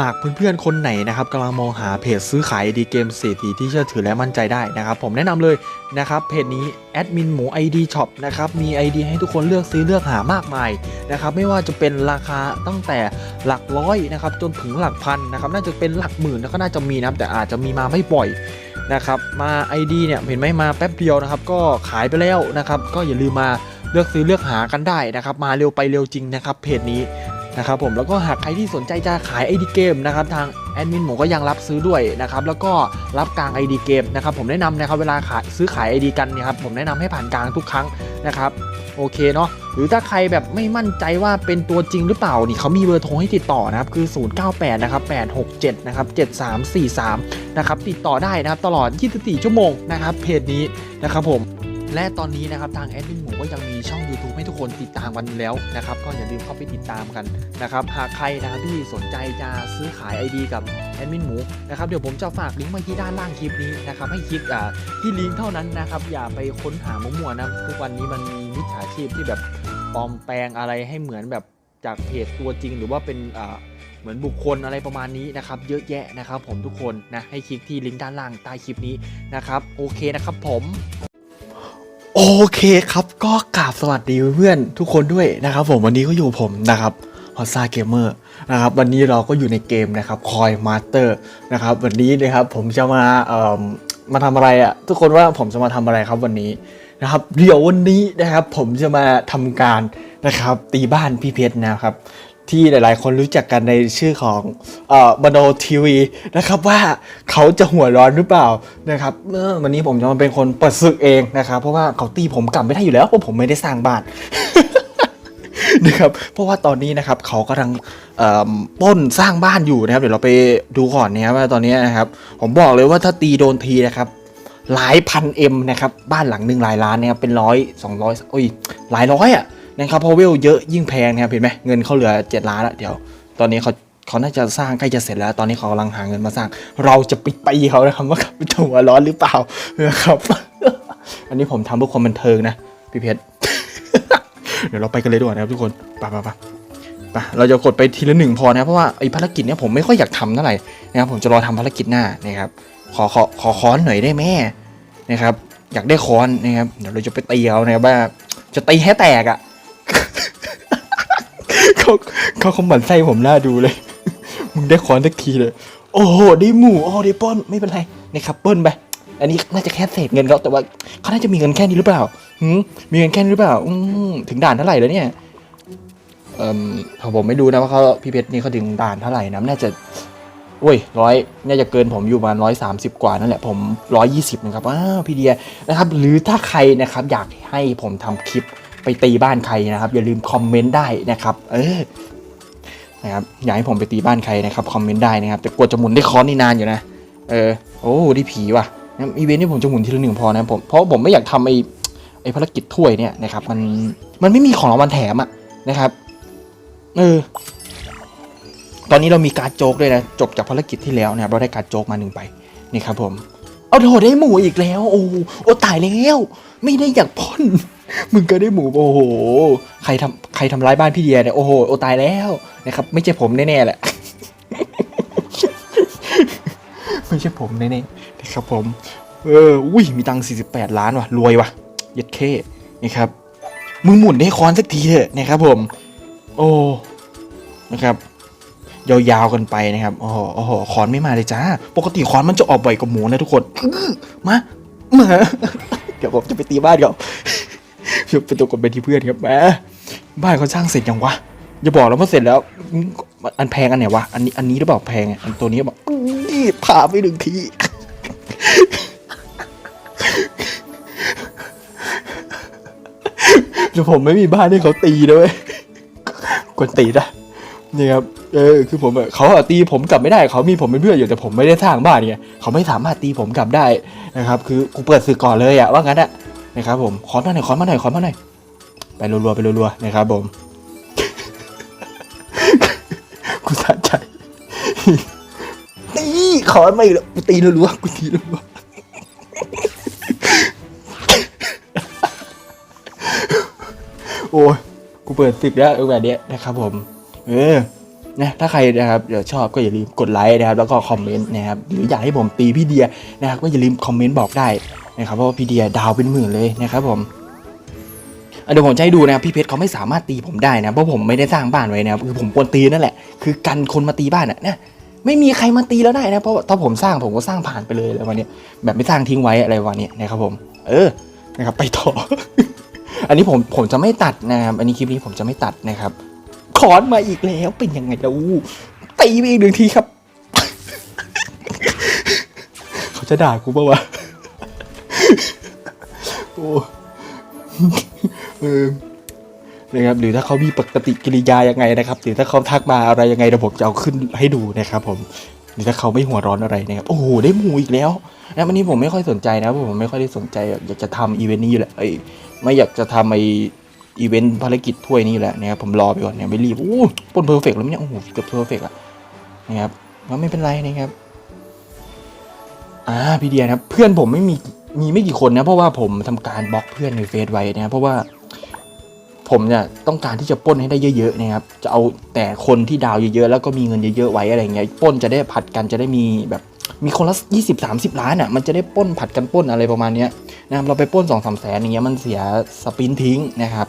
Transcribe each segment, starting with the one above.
หากเพื่อนๆคนไหนนะครับกำลังมองหาเพจซื้อขายดีเกมเศรษฐีที่เชื่อถือและมั่นใจได้นะครับ ผมแนะนำเลยนะครับเพจนี้แอดมินหมู ID Shop นะครับมี ID ให้ทุกคนเลือกซื้อเลือกหามากมายนะครับไม่ว่าจะเป็นราคาตั้งแต่หลักร้อยนะครับจนถึงหลักพันนะครับน่าจะเป็นหลักหมื่นแล้วก็น่าจะมีนะครับแต่อาจจะมีมาไม่บ่อยนะครับมา ID เนี่ยเห็นไหมมาแป๊บเดียวนะครับก็ขายไปแล้วนะครับก็อย่าลืมมาเลือกซื้อเลือกหากันได้นะครับมาเร็วไปเร็วจริงนะครับเพจนี้ นะครับผมแล้วก็หากใครที่สนใจจะขาย ID เกมนะครับทางแอดมินหมูก็ยังรับซื้อด้วยนะครับแล้วก็รับกลาง ID เกมนะครับผมแนะนำนะครับเวลาขายซื้อขาย ID กันเนี่ยครับผมแนะนำให้ผ่านกลางทุกครั้งนะครับโอเคเนาะหรือถ้าใครแบบไม่มั่นใจว่าเป็นตัวจริงหรือเปล่านี่เขามีเบอร์โทรให้ติดต่อนะครับคือ 098นะครับ867นะครับ7343นะครับติดต่อได้นะครับตลอด 24 ชั่วโมงนะครับเพจนี้นะครับผม และตอนนี้นะครับทางแอดมินหมูก็ยังมีช่อง YouTube ให้ทุกคนติดตามกันแล้วนะครับก็อย่าลืมเข้าไปติดตามกันนะครับหากใครนะครับที่สนใจจะซื้อขาย ID กับแอดมินหมูนะครับเดี๋ยวผมจะฝากลิงก์ไว้ที่ด้านล่างคลิปนี้นะครับให้คลิกอ่าที่ลิงก์เท่านั้นนะครับอย่าไปค้นหามั่วๆนะทุกวันนี้มันมีมิจฉาชีพที่แบบปลอมแปลงอะไรให้เหมือนแบบจากเพจตัวจริงหรือว่าเป็นอ่าเหมือนบุคคลอะไรประมาณนี้นะครับ เยอะแยะนะครับผมทุกคนนะให้คลิกที่ลิงก์ด้านล่างใต้คลิปนี้นะครับโอเคนะครับผม โอเคครับก็กราบสวัสดีเพื่อนทุกคนด้วยนะครับผมวันนี้ก็อยู่ผมนะครับฮอตซาเกมเมอร์นะครับวันนี้เราก็อยู่ในเกมนะครับคอยมาสเตอร์นะครับวันนี้นะครับผมจะมาเอ่อมาทำอะไรอะ่ะทุกคนว่าผมจะมาทำอะไรครับวันนี้นะครับเดี๋ยววันนี้นะครับผมจะมาทำการนะครับตีบ้านพี่เพชรนะครับ ที่หลาย ๆ คนรู้จักกันในชื่อของเอ่อบโนทีวีนะครับว่าเขาจะหัวร้อนหรือเปล่านะครับเมื่อวันนี้ผมจะมาเป็นคนเปิดศึกเองนะครับ เพราะว่าเขาตีผมกลับไม่ได้อยู่แล้วเพราะผมไม่ได้สร้างบ้านนะครับเพราะว่าตอนนี้นะครับเขากำลังเอ่อป้นสร้างบ้านอยู่นะครับ เดี๋ยวเราไปดูก่อนนะครับว่าตอนนี้นะครับ ผมบอกเลยว่าถ้าตีโดนทีนะครับหลายพันเอ็มนะครับ บ้านหลังหนึ่งหลายล้านนะครับเป็นร้อยสองร้อยโอ้ยหลายร้อยอะ นะครับพราะเวลเยอะยิ่งแพงนะครับเห็นไหมเงินเขาเหลือเจ็ดล้านแล้วเดี๋ยว ตอนนี้เขาเขาน่าจะสร้างใกล้จะเสร็จแล้ว ตอนนี้เขากำลังหาเงินมาสร้าง เราจะปิดไปเขานะครับว่าเขาเป็นหัวร้อนหรือเปล่านะครับ อันนี้ผมทำเพื่อความบันเทิงนะพี่เพชรเดี๋ยวเราไปกันเลยดีกว่านะครับทุกคนไปไปไปไปเราจะกดไปทีละหนึ่งพอนะเพราะว่าไอ้ภารกิจเนี้ยผมไม่ค่อยอยากทำเท่าไหร่นะครับผมจะรอทำภารกิจหน้านะครับขอขอขอค้อนหน่อยได้ไหมนะครับ อยากได้ค้อนนะครับเดี๋ยวเราจะไปตีเขานะครับว่าจะตีให้แตกอะ เขาเขาคงหมั่นไส้ผมหน่าดูเลย มึงได้ค้อนสักทีเลย โอ้โหได้หมูโอ้ได้ปล้นไม่เป็นไรนะครับเปิ้ลไปอันนี้น่าจะแค่เศษเงินเขาแต่ว่าเขาน่าจะมีเงินแค่นี้หรือเปล่าหืมมีเงินแค่นี้หรือเปล่าอืมถึงด่านเท่าไหร่แล้วเนี่ยเอ่อผมไม่ดูนะว่าเขาพี่เพชรนี่เขาถึงด่านเท่าไหร่นะน่าจะโอ้ยร้อยน่าจะเกินผมอยู่ประมาณร้อยสามสิบกว่านั่นแหละผมร้อยยี่สิบนะครับอ้าวพี่เดียนะครับ หรือถ้าใครนะครับอยากให้ผมทำคลิป ไปตีบ้านใครนะครับ อย่าลืมคอมเมนต์ได้นะครับ เออนะครับอยากให้ผมไปตีบ้านใครนะครับคอมเมนต์ได้นะครับ แต่กว่าจะหมุนได้ค้อนนี่นานอยู่นะเออโอ้ได้ผีว่ะอีเวนต์นี่ผมจะหมุนทีละหนึ่งพอนะผมเพราะผมไม่อยากทำไอ้ไอ้ภารกิจถ้วยเนี่ยนะครับ มันมันไม่มีของรางวัลแถมอะนะครับเออตอนนี้เรามีการโจกด้วยนะจบจากภารกิจที่แล้วเนะครับเราได้การโจกมาหนึ่งใบนี่ครับผม เอาโถได้หมูอีกแล้ว โอ้โอ้ตายแล้ว ไม่ได้อยากพ่นมึงก็ได้หมูโอ้โห ใครทำใครทำร้ายบ้านพี่เดียเนี่ยโอ้โหโอ้ตายแล้วนะครับ ไม่ใช่ผมแน่ๆแหละไม่ใช่ผมแน่ๆนะครับผม เอออุ้ยมีตังค์48 ล้านว่ะรวยว่ะเย็ดเคนะครับมึงหมุนให้คอนสักทีเถอะนะครับผม โอ้นะครับ ยาวๆกันไปนะครับโอ้โหโอ้โหคอนไม่มาเลยจ้า ปกติคอนมันจะออกบ่อยกว่าหมูนะทุกคนมามาเดี๋ยวผมจะไปตีบ้านเขาเดี๋ยวเป็นตัวกดเป็นที่เพื่อนครับแหมบ้านเขาสร้างเสร็จยังวะอย่าบอกแล้วว่าเสร็จแล้ว อันแพงอันไหนวะอันนี้อันนี้หรือเปล่าแพงอันตัวนี้บอกนี่พาไปหนึ่งทีเดี๋ยวผมไม่มีบ้านให้เขาตีด้วยกวนตีนะ นี่ครับเออคือผมอะเขาอะตีผมกลับไม่ได้เขามีผมเป็นเพื่อนอยู่แต่ผมไม่ได้สร้างบ้านไงเขาไม่สามารถตีผมกลับได้นะครับ คือกูเปิดศึกก่อนเลยอะว่างั้นอะนะครับผมขอมาหน่อยขอมาหน่อยขอมาหน่อยไปรัวๆไปรัวๆนะครับผมกูสะใจตีขอไม่หรอกกูตีรัวๆกูตีรัวๆโอ้ยกูเปิดศึกแล้วแบบเนี้ยนะครับผม เออนะถ้าใครนะครับเดี๋ยวชอบก็อย่าลืมกดไลค์นะครับแล้วก็คอมเมนต์นะครับหรืออยากให้ผมตีพี่เดียนะครับก็อย่าลืมคอมเมนต์บอกได้นะครับเพราะว่าพี่เดียดาวเป็นหมื่นเลยนะครับผมเดี๋ยวผมจะให้ดูนะครับพี่เพชรเขาไม่สามารถตีผมได้นะเพราะผมไม่ได้สร้างบ้านไว้นะครับคือผมควรตีนั่นแหละคือกันคนมาตีบ้านอะนะไม่มีใครมาตีแล้วได้นะเพราะถ้าผมสร้างผมก็สร้างผ่านไปเลยอะไรวันนี้แบบไม่สร้างทิ้งไว้อะไรวันนี้นะครับผม เออนะครับไปต่อ อันนี้ผมผมจะไม่ตัดนะครับอันนี้คลิปนี้ผมจะไม่ตัดนะครับ ขอนมาอีกแล้วเป็นยังไงล่ะอู้ตีไปอีกหนึ่งทีครับ เขาจะด่ากูปะวะโอ้เออนะครับหรือถ้าเขามีปกติกิริยายังไงนะครับ หรือถ้าเขาทักมาอะไรยังไงเดี๋ยวผมจะเอาขึ้นให้ดูนะครับ ผมหรือถ้าเขาไม่หัวร้อนอะไรนะครับโอ้โหได้หมูอีกแล้วนะวันนี้ผมไม่ค่อยสนใจนะเพราะผมไม่ค่อยได้สนใจอยากจะทำอีเวนต์นี้อยู่แหละไอ้ยไม่อยากจะทำไอ้ อีเวนต์ภารกิจถ้วยนี้แหละนะครับผมรอไปก่อนเนี่ยไม่รีบโอ้ปนเพอร์เฟกต์แล้วเนี่ยโอ้โหเกือบเพอร์เฟกต์อะนะครับก็ไม่เป็นไรนะครับอ่าพี่เดียนะครับเพื่อนผมไม่มีมีไม่กี่คนนะเพราะว่าผมทำการบล็อกเพื่อนในเฟซไว้นะครับเพราะว่าผมเนี่ยต้องการที่จะป้นให้ได้เยอะๆนะครับจะเอาแต่คนที่ดาวเยอะๆแล้วก็มีเงินเยอะๆไว้อะไรเงี้ยป้นจะได้ผัดกันจะได้มีแบบมีคนละยี่สิบสามสิบล้านอะมันจะได้ป้นผัดกันป้นอะไรประมาณเนี้ยนะครับเราไปป้นสองสามแสนอย่างเงี้ยมันเสียสปินทิ้งนะครับ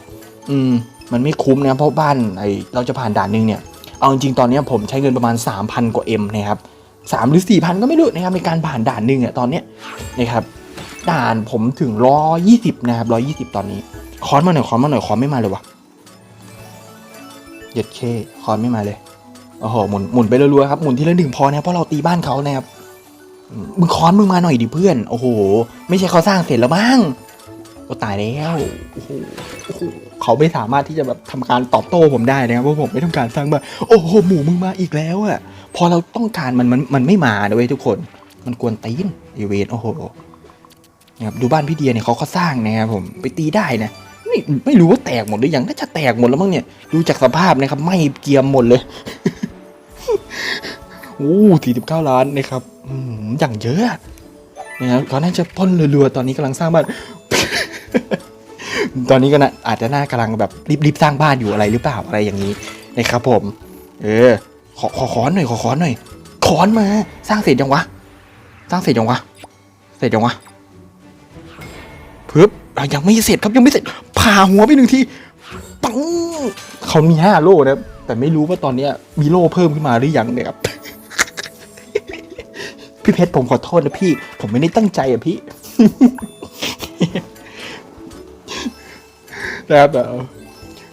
อืมมันไม่คุ้มนะเพราะบ้านไอเราจะผ่านด่านหนึ่งเนี่ย เอาจริงๆตอนนี้ผมใช้เงินประมาณ 3,000 กว่า M นะครับสามหรือ4,000ก็ไม่รู้นะครับในการผ่านด่านหนึ่งอะตอนเนี้ยนะครับด่านผมถึงร้อยี่สิบนะครับร้อยี่สิบตอนนี้ คอนมาหน่อยคอนมาหน่อยคอนไม่มาเลยวะเย็ดเคคอนไม่มาเลยโอ้โหหมุนหมุนไปรัวๆครับหมุนทีละหนึ่งพอนะเพราะเราตีบ้านเขานะครับมึงคอนมึงมาหน่อยดิเพื่อน โอ้โห ไม่ใช่เขาสร้างเสร็จแล้วบ้าง ก็ตายแล้วโอ้โหเขาไม่สามารถที่จะแบบทำการตอบโต้ผมได้นะครับเพราะผมไม่ต้องการสร้างบ้านโอ้โหหมูมึงมาอีกแล้วอะพอเราต้องการมันมันมันไม่มาด้วยทุกคน มันกวนตีนอีเวนโอ้โหนะครับดูบ้านพี่เดียเนี่ยเขาก็สร้างนะครับผมไปตีได้นะไม่ไม่รู้ว่าแตกหมดหรือยังน่าจะแตกหมดแล้วมั้งเนี่ยดูจากสภาพนะครับไม่เกียมหมดเลยโอ้สี่สิบเก้าล้านนะครับอย่างเยอะนะครับเขาน่าจะปล้นรัวๆตอนนี้กำลังสร้างบ้าน ตอนนี้ก็นะอาจจะน่ากำลังแบบรีบๆสร้างบ้านอยู่อะไรหรือเปล่าอะไรอย่างนี้นะครับผม เออ ขอขอขอนหน่อยขอขอนหน่อย ขอนมา สร้างเสร็จยังวะ สร้างเสร็จยังวะ เสร็จยังวะปึ๊บอะยังไม่เสร็จครับยังไม่เสร็จ ผ่าหัวไปหนึ่งทีปังเขามีห้าโล่นะแต่ไม่รู้ว่าตอนเนี้ยมีโล่เพิ่มขึ้นมาหรือยังเนี่ยครับพี่เพชรผมขอโทษนะพี่ ผมไม่ได้ตั้งใจอะพี่ นะครับเออ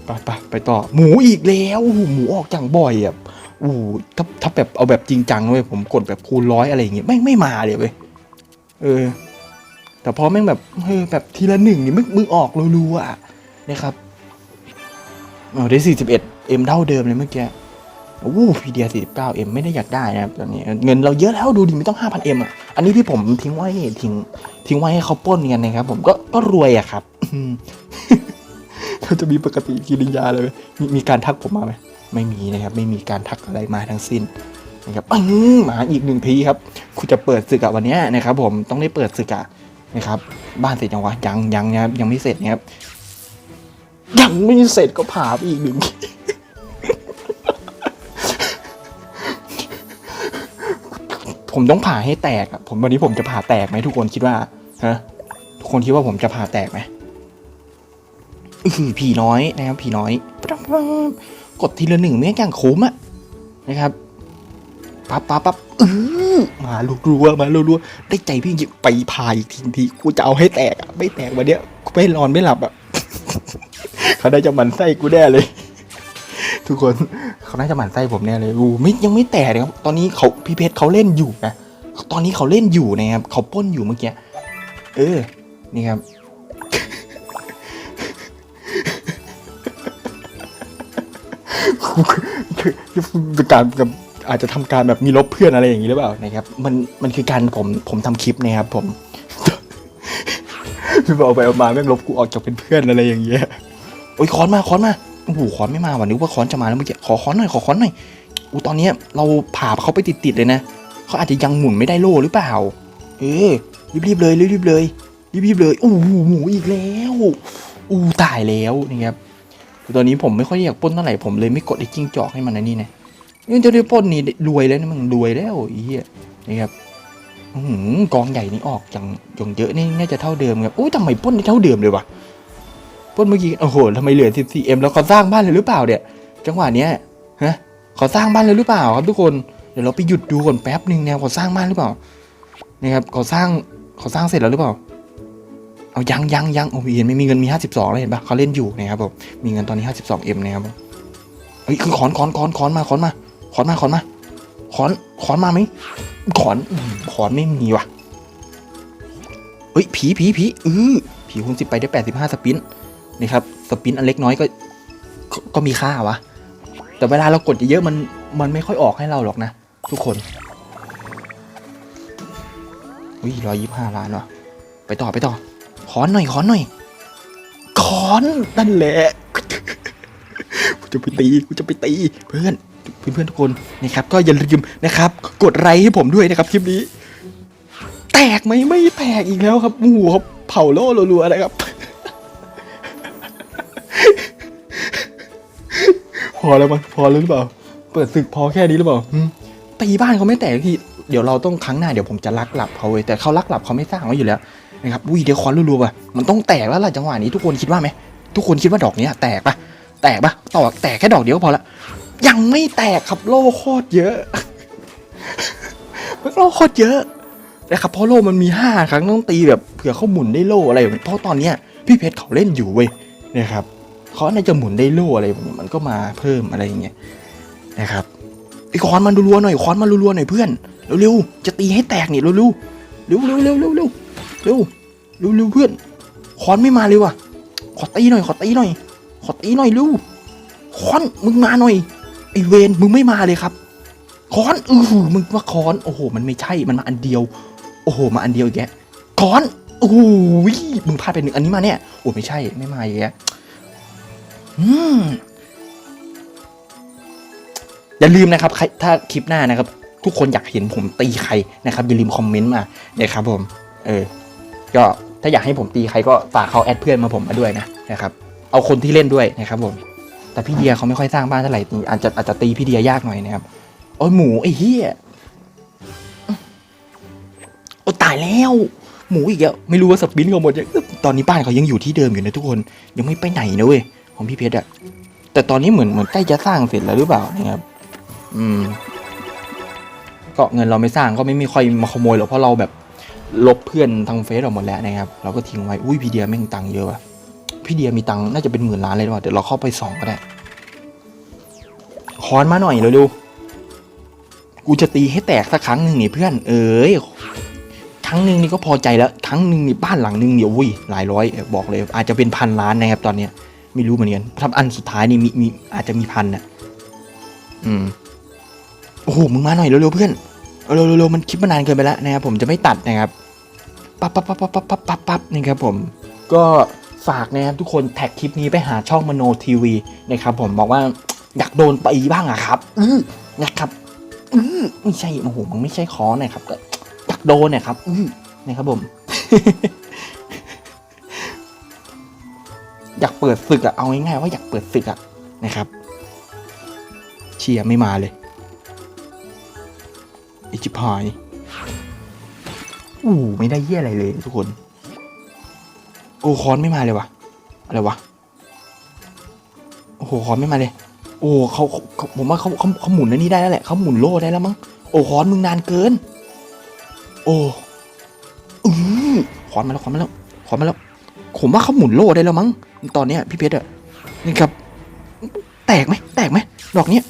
ไปไปไปต่อ หมูอีกแล้วโอ้โหหมูออกจังบ่อยอะโอ้โหถ้าถ้าแบบเอาแบบจริงจังเว้ยผมกดแบบคูณร้อยอะไรอย่างเงี้ยไม่ไม่มาเลยเว้ยเออ แต่พอแม่งแบบเออแบบทีละหนึ่งนี่มึงมึงออกรัวๆอะนะครับเอาได้41 M เท่าเดิมเลยเมื่อกี้โอ้โหพีเดีย49 M ไม่ได้อยากได้นะครับตอนนี้เงินเราเยอะแล้วดูดิไม่ต้อง5,000 M อะอันนี้ที่ผมทิ้งไว้ทิ้งทิ้งไว้ให้เขาป้นกันนะครับผมก็ก็รวยอะครับ เขาจะมีปกติกิริยาเลยไหมมีมีการทักผมมาไหมไม่มีนะครับ ไม่มีการทักอะไรมาทั้งสิ้นนะครับอืมาอีกหนึ่งทีครับ คุณจะเปิดศึกอะวันนี้นะครับผมต้องได้เปิดศึกอะนะครับ บ้านเสร็จยังวะยังยังนะครับยังไม่เสร็จนะครับยังไม่เสร็จก็ผ่าไปอีกหนึ่งผมต้องผ่าให้แตกอะผมวันนี้ผมจะผ่าแตกไหมทุกคนคิดว่าฮะทุกคนคิดว่าผมจะผ่าแตกไหม อือผีน้อยนะครับผีน้อย กดทีละหนึ่งไม่งั้นอย่างคุ้มอะนะครับปั๊บปั๊บปั๊บอือมารัวๆมารัวๆได้ใจพี่จริงๆไปพายอีกทีทีกูจะเอาให้แตกอะไม่แตกวันเนี้ยกูไม่นอนไม่หลับอะเขาได้จะหมั่นไส้กูแน่เลย ทุกคนเขาน่าจะหมั่นไส้ผมแน่เลยอูไม่ยังไม่แตกนะครับตอนนี้เขาพี่เพชรเขาเล่นอยู่นะตอนนี้เขาเล่นอยู่นะครับเขาป้นอยู่เมื่อกี้เออนี่ครับ การกับอาจจะทำการแบบมีลบเพื่อนอะไรอย่างนี้หรือเปล่านะครับ มันมันคือการผมผมทำคลิปนะครับ ผมพี่บอกไปเอามาแม่งลบกูออกจากเป็นเพื่อนอะไรอย่างเงี้ยโอ้ยคอนมาคอนมาโอ้โหคอนไม่มาวันนี้ว่าคอนจะมาแล้วเมื่อกี้ขอคอนหน่อยขอคอนหน่อยอูตอนเนี้ยเราผ่าเขาไปติดๆเลยนะเขาอาจจะยังหมุนไม่ได้โล่หรือเปล่า เออรีบๆเลยรีบๆเลยรีบๆเลยโอ้โหหมูอีกแล้วอู้ตายแล้วนี่ครับ ตอนนี้ผมไม่ค่อยอยากปล้นเท่าไหร่ผมเลยไม่กดไอ้จิ้งจอกให้มันในนี่นะนี่จะได้ปล้นนี่รวยแล้วนะมึงรวยแล้วอ้เหี้ยนี่ครับอื้อหือกองใหญ่นี่ออกอย่างอย่างเยอะนี่น่าจะเท่าเดิมครับอุ้ยทำไมปล้นได้เท่าเดิมเลยวะปล้นเมื่อกี้โอ้โหทำไมเหลือ 14M แล้วเขาสร้างบ้านเลยหรือเปล่าเนี่ยจังหวะเนี้ยฮะเขาสร้างบ้านเลยหรือเปล่าครับทุกคนเดี๋ยวเราไปหยุดดูก่อนแป๊บหนึ่งแนวเขาสร้างบ้านหรือเปล่านี่ครับเขาสร้างเขาสร้างเสร็จแล้วหรือเปล่า เอายังยังยังโอ้ยเห็นไม่มีเงินมี 52แล้วเห็นปะเขาเล่นอยู่นะครับผมมีเงินตอนนี้ 52M นะครับผมเฮ้ยคือขอนขอนขอนขอนมาขอนมาขอนมาขอนมาขอนขอนมาไหมขอนขอนไม่มีว่ะเฮ้ยผีผีผีเออผีคูณสิบไปได้85สปินนี่ครับสปินอันเล็กน้อยก็ก็มีค่าวะ แต่เวลาเรากดเยอะมันมันไม่ค่อยออกให้เราหรอกนะ ทุกคนอุ้ยร้อยยี่ห้าล้านว่ะไปต่อไปต่อ ขอนหน่อยขอนหน่อยขอนนั่นแหละกูจะไปตีกูจะไปตีเพื่อนเพื่อนๆทุกคนนะครับก็อย่าลืมนะครับ กดไลค์ให้ผมด้วยนะครับคลิปนี้ แตกไหมไม่แตกอีกแล้วครับโอ้โหเขาเผาโล่รัวๆนะครับพอแล้วมั้งพอหรือเปล่า เปิดศึกพอแค่นี้หรือเปล่าตีบ้านเขาไม่แตกทีเดี๋ยวเราต้องครั้งหน้าเดี๋ยวผมจะลักหลับเขาเว้ยแต่เขาลักหลับเขาไม่สร้างไว้อยู่แล้ว นะครับอุ้ยเดี๋ยวคอนรัวๆว่ะมันต้องแตกแล้วล่ะจังหวะนี้ทุกคนคิดว่าไหมทุกคนคิดว่าดอกนี้แตกป่ะแตกป่ะต่อแตกแค่ดอกเดียวก็พอละยังไม่แตกครับโล่โคตรเยอะโล่โคตรเยอะนะครับเพราะโล่มันมีห้าครั้งต้องตีแบบเผื่อเขาหมุนได้โล่อะไรเพราะตอนเนี้ยพี่เพชรเขาเล่นอยู่เว้ยนะครับเขาน่าจะหมุนได้โล่อะไรมันก็มาเพิ่มอะไรอย่างเงี้ยนะครับไอ้คอนมันรัวๆหน่อยคอนมันรัวๆหน่อยเพื่อนเร็วๆจะตีให้แตกนี่เร็วๆเร็วๆเร็วๆเร็วๆ เร็วเร็วเร็วเพื่อนคอนไม่มาเลยว่ะ ขอตีหน่อย ขอตีหน่อย ขอตีหน่อยเร็วคอนมึงมาหน่อยไอเวนมึงไม่มาเลยครับคอนอือหือมึงว่าคอนโอ้โห มันไม่ใช่มันมาอันเดียว โอ้โห มาอันเดียวอีกแกคอนโอ้โหมึงพลาดไปหนึ่งอันนี้มาเนี่ยโอ้ไม่ใช่ไม่มาอีกแกอืมอย่าลืมนะครับใครถ้าคลิปหน้านะครับ ทุกคนอยากเห็นผมตีใครนะครับอย่าลืมคอมเมนต์มานะครับผม เออ ก็ถ้าอยากให้ผมตีใครก็ฝากเขาแอดเพื่อนมาผมมาด้วยนะนะครับ เอาคนที่เล่นด้วยนะครับผม แต่พี่เดียเขาไม่ค่อยสร้างบ้านเท่าไหร่อาจจะอาจจะตีพี่เดียยากหน่อยนะครับโอ้ยหมูไอ้เหี้ยโอ้ตายแล้ว หมูอีกแล้วไม่รู้ว่าสปินเขาหมดยังตอนนี้บ้านเขายังอยู่ที่เดิมอยู่นะทุกคนยังไม่ไปไหนนะเว้ยของพี่เพชรอะแต่ตอนนี้เหมือนเหมือนใกล้จะสร้างเสร็จแล้วหรือเปล่านะครับ อืม ก็เงินเราไม่สร้างก็ไม่มีใครมาขโมยหรอกเพราะเราแบบ ลบเพื่อนทางเฟซออกหมดแล้วนะครับ เราก็ทิ้งไว้ อุ้ยพี่เดียแม่งตังค์เยอะว่ะ พี่เดียมีตังค์น่าจะเป็นหมื่นล้านเลยว่ะ เดี๋ยวเราเข้าไปส่องก็ได้ คอนมาหน่อยเร็วๆกูจะตีให้แตกสักครั้งหนึ่งนี่เพื่อน เอ้ย ครั้งหนึ่งนี่ก็พอใจแล้ว ครั้งหนึ่งนี่บ้านหลังหนึ่งเนี่ยอุ้ยหลายร้อยบอกเลย อาจจะเป็นพันล้านนะครับตอนเนี้ย ไม่รู้เหมือนกันถ้าอันสุดท้ายนี่มีมีอาจจะมีพันนะอืม โอ้โห มึงมาหน่อยเร็วๆเพื่อนเร็วๆเร็วๆมันคลิปมานานเกินไปแล้วนะครับผมจะไม่ตัดนะครับ ปั๊บปั๊บปั๊บปั๊บปั๊บปั๊บปั๊บนี่ครับผมก็ฝากนะครับทุกคนแท็กคลิปนี้ไปหาช่องมโนทีวีนะครับผมบอกว่าอยากโดนตีบ้างอะครับอือนะครับอืไม่ใช่โอ้โหมันไม่ใช่คอนะครับก็อยากโดนนะครับอือนะครับผม อยากเปิดศึกอะเอาง่ายๆว่าอยากเปิดศึกอะนะครับ เชียร์ไม่มาเลย อิจิพาย อู้ไม่ได้เยี่ยอะไรเลยทุกคน โอ้คอนไม่มาเลยวะอะไรวะโอ้โหคอนไม่มาเลย โอ้เขาผมว่าเขาเขาเขาหมุนอันนี้ได้แล้วแหละเขาหมุนโล่ได้แล้วมั้งโอ้คอนมึงนานเกิน โอ้อือคอนมาแล้วคอนมาแล้วคอนมาแล้ว ผมว่าเขาหมุนโล่ได้แล้วมั้งตอนเนี้ยพี่เพชรอะนี่ครับ แตกไหมแตกไหมดอกเนี้ย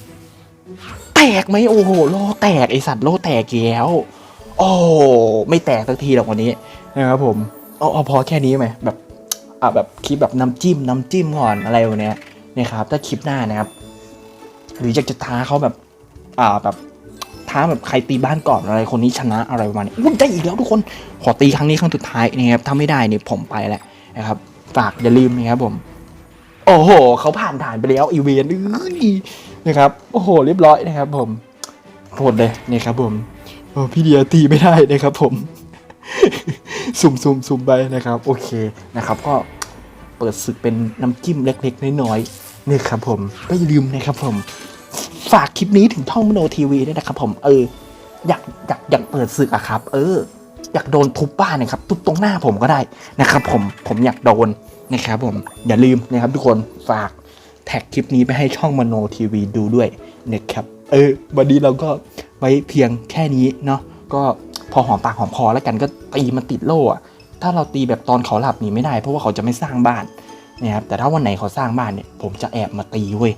แตกไหมโอ้โหโลแตกไอสัตว์โลแตกแล้ว โอ้ไม่แตกสักทีหรอกวันนี้นะครับผมเอาเอาพอแค่นี้ไหมแบบอ่าแบบคลิปแบบน้ำจิ้มน้ำจิ้มก่อนอะไรแบบเนี้ยนะครับถ้าคลิปหน้านะครับ หรืออยากจะท้าเขาแบบอ่าแบบท้าแบบใครตีบ้านก่อนอะไรคนนี้ชนะอะไรประมาณนี้อุ้ยได้อีกแล้วทุกคนขอตีครั้งนี้ครั้งสุดท้ายนะครับถ้าไม่ได้เนี่ยผมไปแหล้วนะครับฝากอย่าลืมนะครับผม โอ้โหเขาผ่านด่านไปแล้วอีเวนต์นะครับ โอ้โห เรียบร้อยนะครับ ผมโหดเลยนะครับผม โอ้พี่เดียตีไม่ได้นะครับผม สุ่มสุ่มสุ่มไปนะครับ โอเคนะครับ ก็เปิดศึกเป็นน้ำจิ้มเล็กๆน้อยๆนี่ครับผมไม่ลืมนะครับผม ฝากคลิปนี้ถึงช่องมโนทีวีด้วยนะครับผมเอออยากอยากอยากเปิดศึกอะครับ เออ อยากโดนทุบบ้านนะครับทุบตรงหน้าผมก็ได้นะครับ ผมผมอยากโดนนะครับ ผมอย่าลืมนะครับ ทุกคนฝากแท็กคลิปนี้ไปให้ช่องมโนทีวีดูด้วยนะครับเออวันนี้เราก็ ไว้เพียงแค่นี้เนาะก็พอหอมปากหอมคอแล้วกันก็ตีมันติดโล่อะถ้าเราตีแบบตอนเขาหลับนี่ไม่ได้ เพราะว่าเขาจะไม่สร้างบ้านนะครับแต่ถ้าวันไหนเขาสร้างบ้านเนี่ยผมจะแอบมาตีเว้ย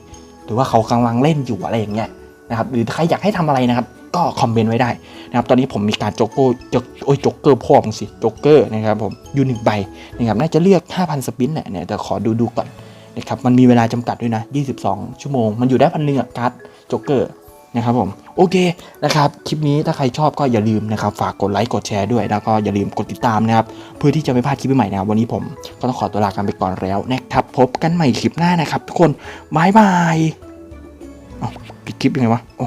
หรือว่าเขากำลังเล่นอยู่อะไรอย่างเงี้ยนะครับหรือใครอยากให้ทำอะไรนะครับ ก็คอมเมนต์ไว้ได้นะครับตอนนี้ผมมีการโจกโก้จกโอ้ยโจกเกอร์พ่อมึงสิโจกเกอร์นะครับผมอยู่หนึ่งใบนะครับน่าจะเลือก 5,000 สปินแหละเนี่ยแต่ขอดูดูก่อนนะครับมันมีเวลาจำกัดด้วยนะ 22 ชั่วโมง มันอยู่ได้พันหนึ่งอะการ์ดโจกเกอร์ นะครับผมโอเคนะครับคลิปนี้ถ้าใครชอบก็อย่าลืมนะครับฝากกดไลค์กดแชร์ด้วยแล้วก็อย่าลืมกดติดตามนะครับเพื่อที่จะไม่พลาดคลิปใหม่ๆนะวันนี้ผมก็ต้องขอตัวลากันไปก่อนแล้วนะครับพบกันใหม่คลิปหน้านะครับ ทุกคนบายบายอ้าปิดคลิปยังไงวะโอ้